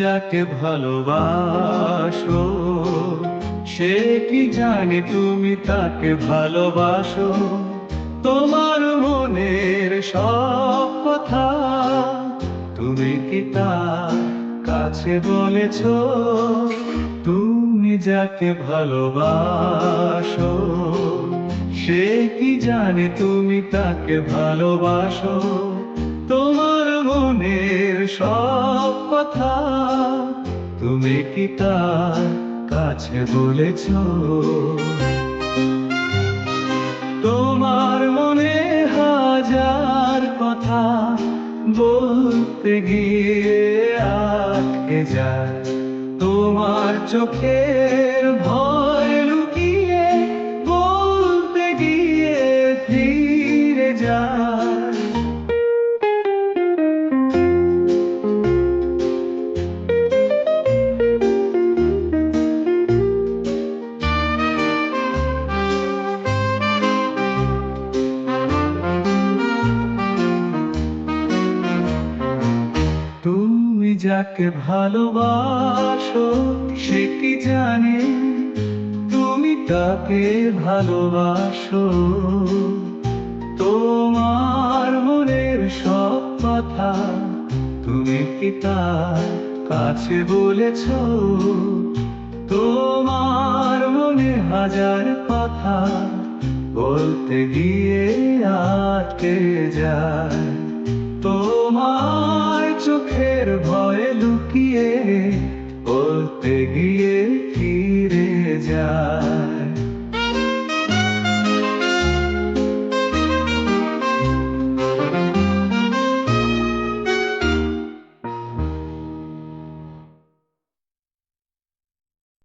যাকে ভালোবাসো, সে কি জানে তুমি তাকে ভালোবাসো? তোমার মনের সব কথা তুমি কি তার কাছে বলেছ? তুমি যাকে ভালোবাসো, সে কি জানে তুমি তাকে ভালোবাসো? তোমার মনের সব কথা তুমি কি তার কাছে বলেছ? তোমার মনে হাজার কথা বলতে গিয়ে আটকে যায়। তোমার চোখের ভয় লুকিয়ে বলতে গিয়ে ফিরে যায়। তুমি যাকে ভালোবাসো, সে কি জানে? তুমি তাকে ভালোবাসো। তোমার মনের সব কথা তুমি কি তার কাছে বলেছ? তোমার মনে হাজার কথা বলতে গিয়ে আটকে যায়। চোখের ভয়ে লুকিয়ে বলতে গিয়ে ফিরে যায়।